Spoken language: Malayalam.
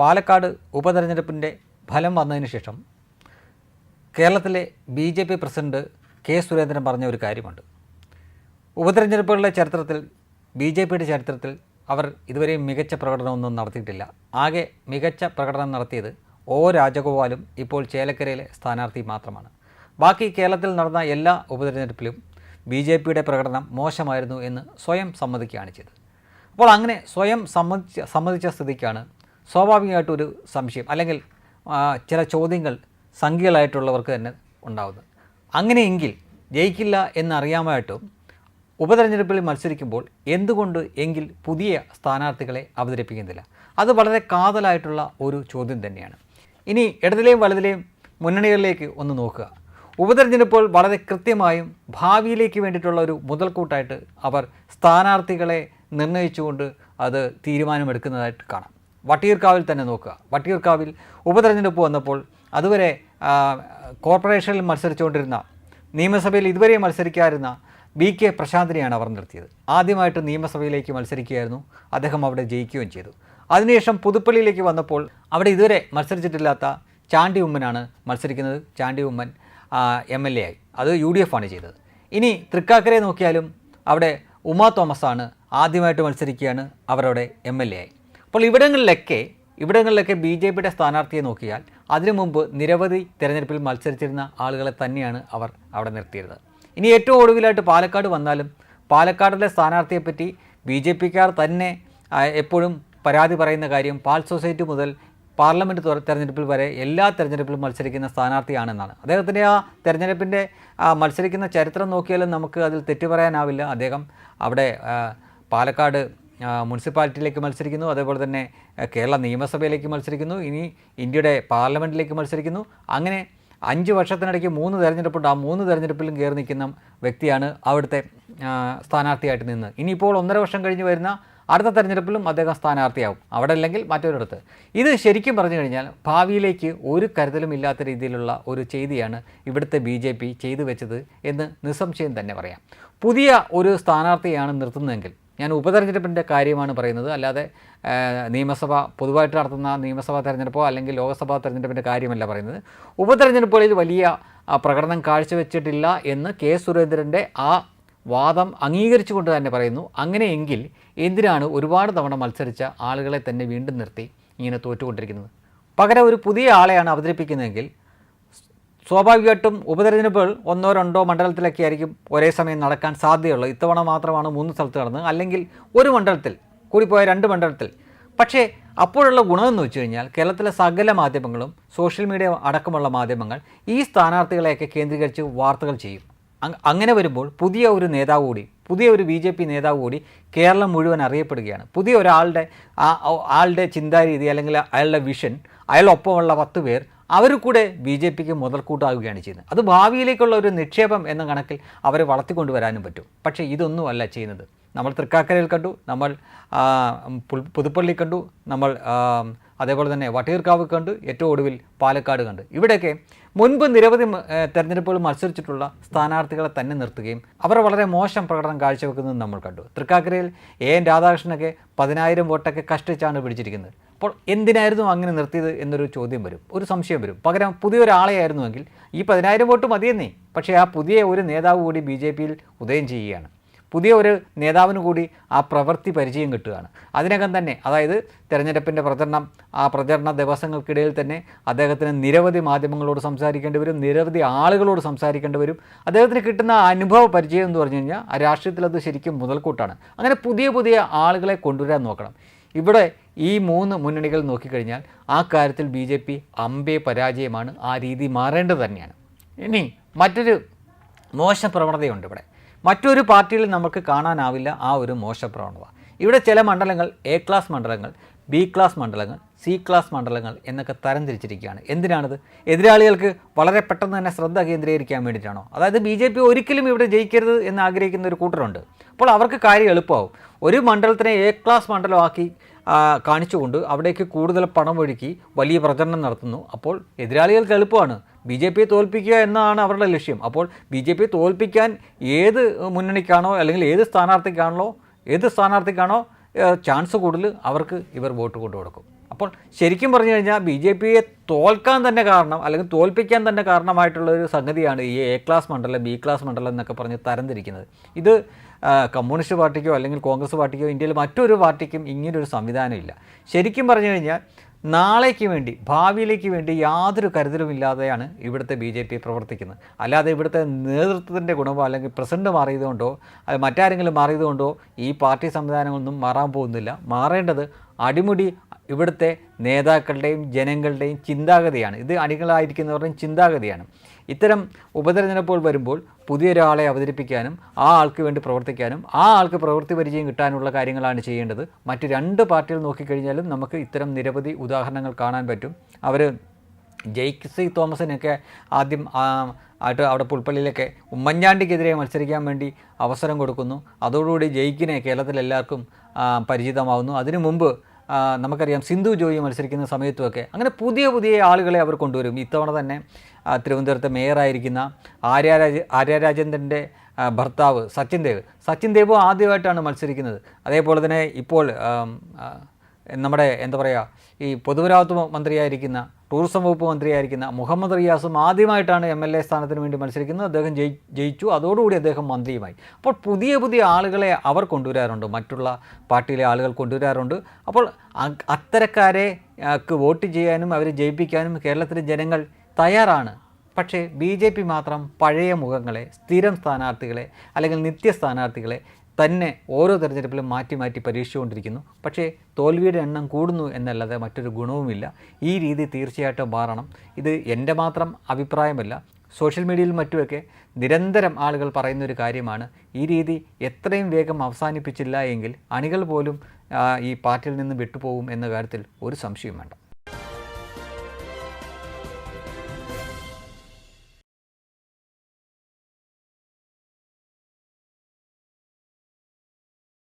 പാലക്കാട് ഉപതെരഞ്ഞെടുപ്പിന്റെ ഫലം വന്നതിന് ശേഷം കേരളത്തിലെ B J P president K Surendran പറഞ്ഞ ഒരു കാര്യമുണ്ട്. ഉപതെരഞ്ഞെടുപ്പുകളുടെ ചരിത്രത്തിൽ ബി ജെ പിയുടെ ചരിത്രത്തിൽ അവർ ഇതുവരെയും മികച്ച പ്രകടനമൊന്നും നടത്തിയിട്ടില്ല. ആകെ മികച്ച പ്രകടനം നടത്തിയത് ഓ രാജഗോപാലും ഇപ്പോൾ ചേലക്കരയിലെ സ്ഥാനാർത്ഥി മാത്രമാണ്. ബാക്കി കേരളത്തിൽ നടന്ന എല്ലാ ഉപതെരഞ്ഞെടുപ്പിലും ബി ജെ പിയുടെ പ്രകടനം മോശമായിരുന്നു എന്ന് സ്വയം സമ്മതിക്കുകയാണ് ചെയ്തത്. അപ്പോൾ അങ്ങനെ സ്വയം സമ്മതിച്ച സമ്മതിച്ച സ്ഥിതിക്കാണ് സ്വാഭാവികമായിട്ടൊരു സംശയം അല്ലെങ്കിൽ ചില ചോദ്യങ്ങൾ സംഖ്യകളായിട്ടുള്ളവർക്ക് തന്നെ ഉണ്ടാകുന്നത് അങ്ങനെയെങ്കിൽ ജയിക്കില്ല എന്നറിയാമായിട്ടും ഉപതെരഞ്ഞെടുപ്പിൽ മത്സരിക്കുമ്പോൾ എന്തുകൊണ്ട് എങ്കിൽ പുതിയ സ്ഥാനാർത്ഥികളെ അവതരിപ്പിക്കുന്നില്ല? അത് വളരെ കാതലായിട്ടുള്ള ഒരു ചോദ്യം തന്നെയാണ്. ഇനി ഇടതിലെയും വലതിലെയും മുന്നണികളിലേക്ക് ഒന്ന് നോക്കുക. ഉപതെരഞ്ഞെടുപ്പുകൾ വളരെ കൃത്യമായും ഭാവിയിലേക്ക് വേണ്ടിയിട്ടുള്ള ഒരു മുതൽക്കൂട്ടായിട്ട് അവർ സ്ഥാനാർത്ഥികളെ നിർണയിച്ചുകൊണ്ട് അത് തീരുമാനമെടുക്കുന്നതായിട്ട് കാണാം. വട്ടിയൂർക്കാവിൽ തന്നെ നോക്കുക. വട്ടിയൂർക്കാവിൽ ഉപതെരഞ്ഞെടുപ്പ് വന്നപ്പോൾ അതുവരെ കോർപ്പറേഷനിൽ മത്സരിച്ചുകൊണ്ടിരുന്ന നിയമസഭയിൽ ഇതുവരെ മത്സരിക്കാതിരുന്ന ബി കെ പ്രശാന്തിനെയാണ് അവർ നിർത്തിയത്. ആദ്യമായിട്ട് നിയമസഭയിലേക്ക് മത്സരിക്കുകയായിരുന്നു. അദ്ദേഹം അവിടെ ജയിക്കുകയും ചെയ്തു. അതിനുശേഷം പുതുപ്പള്ളിയിലേക്ക് വന്നപ്പോൾ അവിടെ ഇതുവരെ മത്സരിച്ചിട്ടില്ലാത്ത ചാണ്ടി ഉമ്മനാണ് മത്സരിക്കുന്നത്. Chandy Oommen M L A ആയി. അത് യു ഡി എഫ് ആണ് ചെയ്തത്. ഇനി തൃക്കാക്കരയെ നോക്കിയാലും അവിടെ ഉമാ തോമസ് ആണ് ആദ്യമായിട്ട് മത്സരിക്കുകയാണ്. അവരവിടെ എം എൽ എ ആയി. അപ്പോൾ ഇവിടങ്ങളിലൊക്കെ ഇവിടങ്ങളിലൊക്കെ ബി ജെ പിയുടെ സ്ഥാനാർത്ഥിയെ നോക്കിയാൽ അതിനു മുമ്പ് നിരവധി തിരഞ്ഞെടുപ്പിൽ മത്സരിച്ചിരുന്ന ആളുകളെ തന്നെയാണ് അവർ അവിടെ നിർത്തിയിരുന്നത്. ഇനി ഏറ്റവും ഒടുവിലായിട്ട് പാലക്കാട് വന്നാലും പാലക്കാടിലെ സ്ഥാനാർത്ഥിയെപ്പറ്റി ബി ജെ പിക്കാർ തന്നെ എപ്പോഴും പരാതി പറയുന്ന കാര്യം പാൽ സൊസൈറ്റി മുതൽ പാർലമെന്റ് തെര- തെരഞ്ഞെടുപ്പിൽ വരെ എല്ലാ തെരഞ്ഞെടുപ്പിലും മത്സരിക്കുന്ന സ്ഥാനാർത്ഥിയാണെന്നാണ്. അദ്ദേഹത്തിന്റെ ആ തെരഞ്ഞെടുപ്പിന്റെ മത്സരിക്കുന്ന ചരിത്രം നോക്കിയാലും നമുക്ക് അതിൽ തെറ്റു പറയാനാവില്ല. അദ്ദേഹം അവിടെ പാലക്കാട് മുനിസിപ്പാലിറ്റിയിലേക്ക് മത്സരിക്കുന്നു. അതേപോലെ തന്നെ കേരള നിയമസഭയിലേക്ക് മത്സരിക്കുന്നു. ഇനി ഇന്ത്യയുടെ പാർലമെന്റിലേക്ക് മത്സരിക്കുന്നു. അങ്ങനെ അഞ്ച് വർഷത്തിനിടയ്ക്ക് മൂന്ന് തെരഞ്ഞെടുപ്പുണ്ട്. ആ മൂന്ന് തെരഞ്ഞെടുപ്പിലും കയറി നിൽക്കുന്ന വ്യക്തിയാണ് അവിടുത്തെ സ്ഥാനാർത്ഥിയായിട്ട് നിന്ന്. ഇനിയിപ്പോൾ ഒന്നര വർഷം കഴിഞ്ഞ് വരുന്ന അടുത്ത തെരഞ്ഞെടുപ്പിലും അദ്ദേഹം സ്ഥാനാർത്ഥിയാവും. അവിടെ അല്ലെങ്കിൽ മറ്റൊരിടത്ത്. ഇത് ശരിക്കും പറഞ്ഞു കഴിഞ്ഞാൽ ഭാവിയിലേക്ക് ഒരു കരുതലും ഇല്ലാത്ത രീതിയിലുള്ള ഒരു ചെയ്തിയാണ് ഇവിടുത്തെ ബി ജെ പി ചെയ്തു വെച്ചത് എന്ന് നിസ്സംശയം തന്നെ പറയാം. പുതിയ ഒരു സ്ഥാനാർത്ഥിയാണ് നിർത്തുന്നതെങ്കിൽ ഞാൻ ഉപതെരഞ്ഞെടുപ്പിന്റെ കാര്യമാണ് പറയുന്നത്. അല്ലാതെ നിയമസഭ പൊതുവായിട്ട് നടത്തുന്ന നിയമസഭാ തെരഞ്ഞെടുപ്പോ അല്ലെങ്കിൽ ലോക്സഭാ തെരഞ്ഞെടുപ്പിന്റെ കാര്യമല്ല പറയുന്നത്. ഉപതെരഞ്ഞെടുപ്പുകളിൽ വലിയ പ്രകടനം കാഴ്ചവെച്ചിട്ടില്ല എന്ന് കെ. സുരേന്ദ്രന്റെ ആ വാദം അംഗീകരിച്ചുകൊണ്ട് തന്നെ പറയുന്നു. അങ്ങനെയെങ്കിൽ എന്തിനാണ് ഒരുപാട് തവണ മത്സരിച്ച ആളുകളെ തന്നെ വീണ്ടും നിർത്തി ഇങ്ങനെ തോറ്റുകൊണ്ടിരിക്കുന്നത്? പകരം ഒരു പുതിയ ആളെയാണ് അവതരിപ്പിക്കുന്നതെങ്കിൽ സ്വാഭാവികമായിട്ടും ഉപതെരഞ്ഞെടുപ്പുകൾ ഒന്നോ രണ്ടോ മണ്ഡലത്തിലൊക്കെ ആയിരിക്കും ഒരേ സമയം നടക്കാൻ സാധ്യതയുള്ളത് ഇത്തവണ മാത്രമാണ് മൂന്ന് സ്ഥലത്ത് നടന്നത്. അല്ലെങ്കിൽ ഒരു മണ്ഡലത്തിൽ കൂടിപ്പോയ രണ്ട് മണ്ഡലത്തിൽ. പക്ഷേ അപ്പോഴുള്ള ഗുണമെന്ന് വെച്ച് കഴിഞ്ഞാൽ കേരളത്തിലെ സകല മാധ്യമങ്ങളും സോഷ്യൽ മീഡിയ അടക്കമുള്ള മാധ്യമങ്ങൾ ഈ സ്ഥാനാർത്ഥികളെയൊക്കെ കേന്ദ്രീകരിച്ച് വാർത്തകൾ ചെയ്യും. അങ്ങനെ വരുമ്പോൾ പുതിയ ഒരു നേതാവ് കൂടി പുതിയ ഒരു ബി ജെ പി നേതാവ് കൂടി കേരളം മുഴുവൻ അറിയപ്പെടുകയാണ്. പുതിയ ഒരാളുടെ ആളുടെ ചിന്താരീതി അല്ലെങ്കിൽ അയാളുടെ വിഷൻ അയാളൊപ്പമുള്ള പത്ത് പേർ അവർ കൂടെ ബി ജെ പിക്ക് മുതൽക്കൂട്ടാകുകയാണ് ചെയ്യുന്നത്. അത് ഭാവിയിലേക്കുള്ള ഒരു നിക്ഷേപം എന്ന കണക്കിൽ അവരെ വളർത്തിക്കൊണ്ടുവരാനും പറ്റും. പക്ഷേ ഇതൊന്നുമല്ല ചെയ്യുന്നത്. നമ്മൾ തൃക്കാക്കരയിൽ കണ്ടു നമ്മൾ പുതുപ്പള്ളി കണ്ടു നമ്മൾ അതേപോലെ തന്നെ വട്ടിയൂർക്കാവ് കണ്ടു ഏറ്റവും ഒടുവിൽ പാലക്കാട് കണ്ടു. ഇവിടെയൊക്കെ മുൻപ് നിരവധി തെരഞ്ഞെടുപ്പുകൾ മത്സരിച്ചിട്ടുള്ള സ്ഥാനാർത്ഥികളെ തന്നെ നിർത്തുകയും അവർ വളരെ മോശം പ്രകടനം കാഴ്ചവെക്കുന്നത് നമ്മൾ കണ്ടു. തൃക്കാക്കരയിൽ എ എൻ രാധാകൃഷ്ണനൊക്കെ പതിനായിരം വോട്ടൊക്കെ കഷ്ടിച്ചാണ് പിടിച്ചിരിക്കുന്നത്. അപ്പോൾ എന്തിനായിരുന്നു അങ്ങനെ നിർത്തിയത് എന്നൊരു ചോദ്യം വരും ഒരു സംശയം വരും. പകരം പുതിയൊരാളെയായിരുന്നുവെങ്കിൽ ഈ പതിനായിരം വോട്ട് മതിയെന്നേ. പക്ഷേ ആ പുതിയ ഒരു നേതാവ് കൂടി ബി ജെ പിയിൽ ഉദയം ചെയ്യുകയാണ്. പുതിയ ഒരു നേതാവിന് കൂടി ആ പ്രവൃത്തി പരിചയം കിട്ടുകയാണ്. അതിനകം തന്നെ അതായത് തെരഞ്ഞെടുപ്പിന്റെ പ്രചരണം ആ പ്രചരണ ദിവസങ്ങൾക്കിടയിൽ തന്നെ അദ്ദേഹത്തിന് നിരവധി മാധ്യമങ്ങളോട് സംസാരിക്കേണ്ടി വരും നിരവധി ആളുകളോട് സംസാരിക്കേണ്ടി വരും. അദ്ദേഹത്തിന് കിട്ടുന്ന അനുഭവ പരിചയം എന്ന് പറഞ്ഞു കഴിഞ്ഞാൽ ആ രാഷ്ട്രീയത്തിൽ അത് ശരിക്കും മുതൽക്കൂട്ടാണ്. അങ്ങനെ പുതിയ പുതിയ ആളുകളെ കൊണ്ടുവരാൻ നോക്കണം. ഇവിടെ ഈ മൂന്ന് മുന്നണികൾ നോക്കിക്കഴിഞ്ഞാൽ ആ കാര്യത്തിൽ ബി ജെ പി അമ്പേ പരാജയമാണ് ആ രീതി മാറേണ്ടത് തന്നെയാണ്. ഇനി മറ്റൊരു മോശ പ്രവണതയുണ്ട് ഇവിടെ. മറ്റൊരു പാർട്ടിയിൽ നമുക്ക് കാണാനാവില്ല ആ ഒരു മോശ പ്രവണത. ഇവിടെ ചില മണ്ഡലങ്ങൾ എ ക്ലാസ് മണ്ഡലങ്ങൾ ബി ക്ലാസ് മണ്ഡലങ്ങൾ സി ക്ലാസ് മണ്ഡലങ്ങൾ എന്നൊക്കെ തരംതിരിച്ചിരിക്കുകയാണ്. എന്തിനാണിത്? എതിരാളികൾക്ക് വളരെ പെട്ടെന്ന് തന്നെ ശ്രദ്ധ കേന്ദ്രീകരിക്കാൻ വേണ്ടിയിട്ടാണോ? അതായത് ബി ജെ പി ഒരിക്കലും ഇവിടെ ജയിക്കരുത് എന്ന് ആഗ്രഹിക്കുന്ന ഒരു കൂട്ടരുണ്ട്. അപ്പോൾ അവർക്ക് കാര്യം എളുപ്പമാവും. ഒരു മണ്ഡലത്തിനെ എ ക്ലാസ് മണ്ഡലമാക്കി കാണിച്ചുകൊണ്ട് അവിടേക്ക് കൂടുതൽ പണം ഒഴുക്കി വലിയ പ്രചരണം നടത്തുന്നു. അപ്പോൾ എതിരാളികൾക്ക് എളുപ്പമാണ്. ബി ജെ പിയെ തോൽപ്പിക്കുക എന്നാണ് അവരുടെ ലക്ഷ്യം. അപ്പോൾ ബി ജെ പിയെ തോൽപ്പിക്കാൻ ഏത് മുന്നണിക്കാണോ അല്ലെങ്കിൽ ഏത് സ്ഥാനാർത്ഥിക്കാണോ ഏത് സ്ഥാനാർത്ഥിക്കാണോ ചാൻസ് കൂടുതൽ അവർക്ക് ഇവർ വോട്ട് കൊണ്ടു കൊടുക്കും. അപ്പോൾ ശരിക്കും പറഞ്ഞു കഴിഞ്ഞാൽ ബി ജെ പിയെ തോൽക്കാൻ തന്നെ കാരണം അല്ലെങ്കിൽ തോൽപ്പിക്കാൻ തന്നെ കാരണമായിട്ടുള്ള ഒരു സംഗതിയാണ് ഈ എ ക്ലാസ് മണ്ഡലം ബി ക്ലാസ് മണ്ഡലം എന്നൊക്കെ പറഞ്ഞ് തരംതിരിക്കുന്നത്. ഇത് കമ്മ്യൂണിസ്റ്റ് പാർട്ടിക്കോ അല്ലെങ്കിൽ കോൺഗ്രസ് പാർട്ടിക്കോ ഇന്ത്യയിൽ മറ്റൊരു പാർട്ടിക്കും ഇങ്ങനൊരു സംവിധാനമില്ല. ശരിക്കും പറഞ്ഞു കഴിഞ്ഞാൽ നാളേക്ക് വേണ്ടി ഭാവിയിലേക്ക് വേണ്ടി യാതൊരു കരുതലുമില്ലാതെയാണ് ഇവിടുത്തെ ബി ജെ പി പ്രവർത്തിക്കുന്നത്. അല്ലാതെ ഇവിടുത്തെ നേതൃത്വത്തിന്റെ ഗുണമോ അല്ലെങ്കിൽ പ്രസിഡന്റ് മാറിയതുകൊണ്ടോ മറ്റാരെങ്കിലും മാറിയതുകൊണ്ടോ ഈ പാർട്ടി സംവിധാനങ്ങളൊന്നും മാറാൻ പോകുന്നില്ല. മാറേണ്ടത് അടിമുടി ഇവിടുത്തെ നേതാക്കളുടെയും ജനങ്ങളുടെയും ചിന്താഗതിയാണ്. ഇത് അണികളായിരിക്കുന്നവരുടെയും ചിന്താഗതിയാണ്. ഇത്തരം ഉപതെരഞ്ഞെടുപ്പുകൾ വരുമ്പോൾ പുതിയൊരാളെ അവതരിപ്പിക്കാനും ആ ആൾക്ക് വേണ്ടി പ്രവർത്തിക്കാനും ആ ആൾക്ക് പ്രവൃത്തി പരിചയം കിട്ടാനുള്ള കാര്യങ്ങളാണ് ചെയ്യേണ്ടത്. മറ്റ് രണ്ട് പാർട്ടികൾ നോക്കിക്കഴിഞ്ഞാലും നമുക്ക് ഇത്തരം നിരവധി ഉദാഹരണങ്ങൾ കാണാൻ പറ്റും. അവർ ജെയ്ക്ക് സി തോമസിനൊക്കെ ആദ്യം ആയിട്ട് അവിടെ പുൽപ്പള്ളിയിലൊക്കെ ഉമ്മൻചാണ്ടിക്കെതിരെ മത്സരിക്കാൻ വേണ്ടി അവസരം കൊടുക്കുന്നു. അതോടുകൂടി ജയിക്കിനെ കേരളത്തിലെല്ലാവർക്കും പരിചിതമാവുന്നു. അതിനു മുമ്പ് നമുക്കറിയാം സിന്ധു ജോയി മത്സരിക്കുന്ന സമയത്തുമൊക്കെ അങ്ങനെ പുതിയ പുതിയ ആളുകളെ അവർ കൊണ്ടുവരും. ഇത്തവണ തന്നെ തിരുവനന്തപുരത്തെ മേയറായിരിക്കുന്ന ആര്യ രാജ ആര്യ രാജേന്ദ്രന്റെ ഭർത്താവ് സച്ചിൻ ദേവ്. സച്ചിൻ ദേവ് ആദ്യമായിട്ടാണ് മത്സരിക്കുന്നത്. അതേപോലെ തന്നെ ഇപ്പോൾ നമ്മുടെ എന്താ പറയുക ഈ പൊതുമരാമത്ത് മന്ത്രിയായിരിക്കുന്ന ടൂറിസം വകുപ്പ് മന്ത്രിയായിരിക്കുന്ന മുഹമ്മദ് റിയാസും ആദ്യമായിട്ടാണ് എം എൽ എ സ്ഥാനത്തിന് വേണ്ടി മത്സരിക്കുന്നത്. അദ്ദേഹം ജയി ജയിച്ചു. അതോടുകൂടി അദ്ദേഹം മന്ത്രിയുമായി. അപ്പോൾ പുതിയ പുതിയ ആളുകളെ അവർ കൊണ്ടുവരാറുണ്ട്. മറ്റുള്ള പാർട്ടിയിലെ ആളുകൾ കൊണ്ടുവരാറുണ്ട്. അപ്പോൾ അത്തരക്കാരെ വോട്ട് ചെയ്യാനും അവരെ ജയിപ്പിക്കാനും കേരളത്തിലെ ജനങ്ങൾ തയ്യാറാണ്. പക്ഷേ ബി ജെ പി മാത്രം പഴയ മുഖങ്ങളെ സ്ഥിരം സ്ഥാനാർത്ഥികളെ അല്ലെങ്കിൽ നിത്യ സ്ഥാനാർത്ഥികളെ തന്നെ ഓരോ തെരഞ്ഞെടുപ്പിലും മാറ്റി മാറ്റി പരീക്ഷിച്ചുകൊണ്ടിരിക്കുന്നു. പക്ഷേ തോൽവിയുടെ എണ്ണം കൂടുന്നു എന്നല്ലാതെ മറ്റൊരു ഗുണവുമില്ല. ഈ രീതി തീർച്ചയായിട്ടും മാറണം. ഇത് എന്റെ മാത്രം അഭിപ്രായമല്ല. സോഷ്യൽ മീഡിയയിൽ മറ്റുമൊക്കെ നിരന്തരം ആളുകൾ പറയുന്ന ഒരു കാര്യമാണ്. ഈ രീതി എത്രയും വേഗം അവസാനിപ്പിച്ചില്ല എങ്കിൽ അണികൾ പോലും ഈ പാർട്ടിയിൽ നിന്ന് വിട്ടുപോകും എന്ന കാര്യത്തിൽ ഒരു സംശയം വേണ്ട.